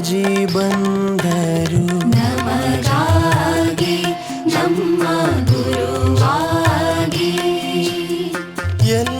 ಅಪ್ಪಾಜಿ ಬಂದರು. ನಮಗಾಗಿ ನಮ್ಮ ಗುರುವಾಗಿ ಎಲ್ಲರೂ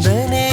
bienvenido.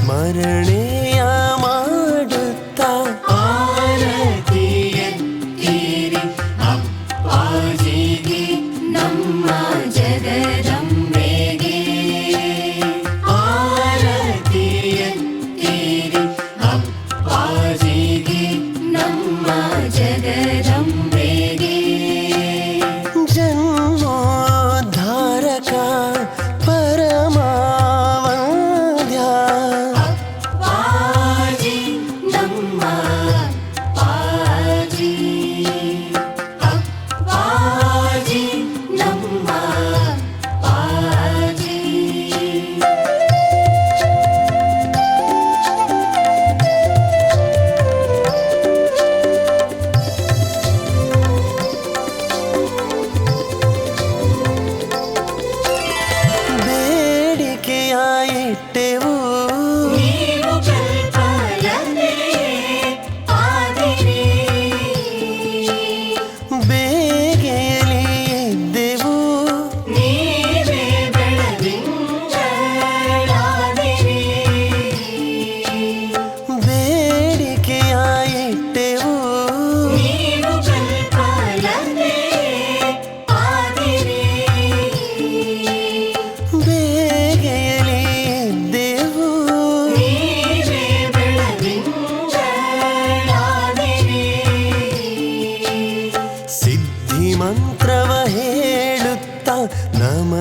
സ്മരണി நம